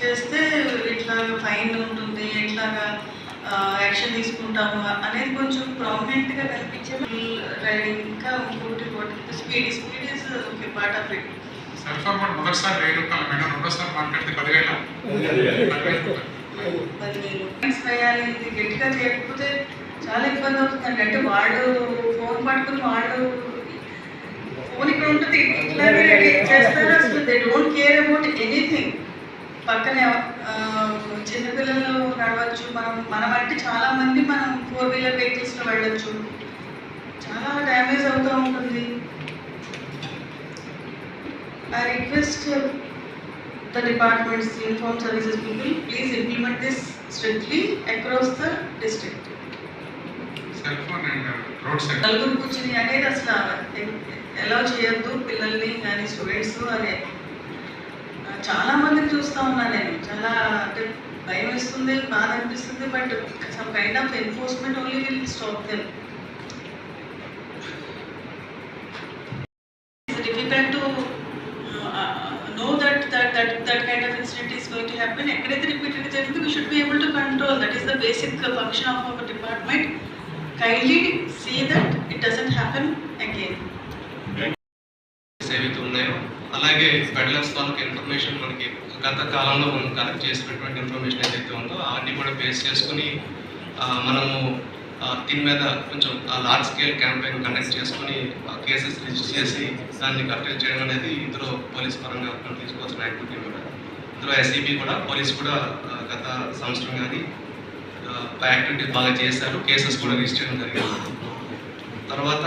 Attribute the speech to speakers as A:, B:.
A: చేస్తే ఇట్లా ఫైన్ ఉంటుంది ఎట్లాగా యాక్షన్ తీసుకుంటాము అనేది కొంచెం ప్రామినెంట్గా కనిపించే రైడింగ్ ఇంకా ఇంకోటి ఇంకోటి. Speed speed is okay part of it
B: మొదటిసారి వెయ్యి రూపాయలు మేడం రెండోసారి మాట్లాడితే పదివేల.
A: పదివేలు. ఫైన్స్ వేయాలి ఇది గట్టిగా చేయకపోతే చాలా ఇబ్బంది అవుతుందండి. అంటే వాడు ఫోన్ పట్టుకుని వాడు ఫోన్ ఇక్కడ ఉంటుంది ఇట్లాగే చేస్తారు they don't care about anything పక్కనే చిన్నపిల్లలు నడవచ్చు. మనం మనం అంటే చాలా మంది మనం ఫోర్ వీలర్ వెహికల్స్లో వెళ్ళొచ్చు. చాలా డ్యామేజ్ అవుతూ ఉంటుంది. I request the departments, the informed services people, please implement this strictly across the district.
B: Cell phone and road side
A: నలుగురు కూర్చుని అనేది అసలు ఎలా చేయొద్దు. పిల్లల్ని కానీ స్టూడెంట్స్ అనే ఆ, చాలా మందిని చూస్తూ ఉన్నాను నేను చాలా అంటే భయం వేస్తుంది బాధ అనిపిస్తుంది but some kind of enforcement only will stop them uh, know that that that that kind of incident is going to happen. ఎక్కడైతే రిపీటెడ్ జరిగింది we should be able to control. That is the basic uh, function of our department. Kindly see that it doesn't happen again.
C: ఏవైతే ఉన్నాయో అలాగే Federal's వాళ్ళకి information మనకి గత కాలంలో మనం కలెక్ట్ చేసినటువంటి ఇన్ఫర్మేషన్ ఏదైతే ఉందో అవన్నీ కూడా బేస్ చేసుకుని మనము దీని మీద కొంచెం లార్జ్ స్కేల్ క్యాంపెయిన్ కండక్ట్ చేసుకుని కేసెస్ రిజిస్టర్ చేసి దాన్ని కట్టడి చేయడం అనేది ఇందులో పోలీస్ పరంగా మనం తీసుకోవాల్సిన యాక్టివిటీ కూడా ఇందులో ఎస్ఈబీ కూడా పోలీస్ కూడా గత సంవత్సరం కానీ యాక్టివిటీ బాగా చేశారు. కేసెస్ కూడా రిజిస్టర్ చేయడం జరిగింది. తర్వాత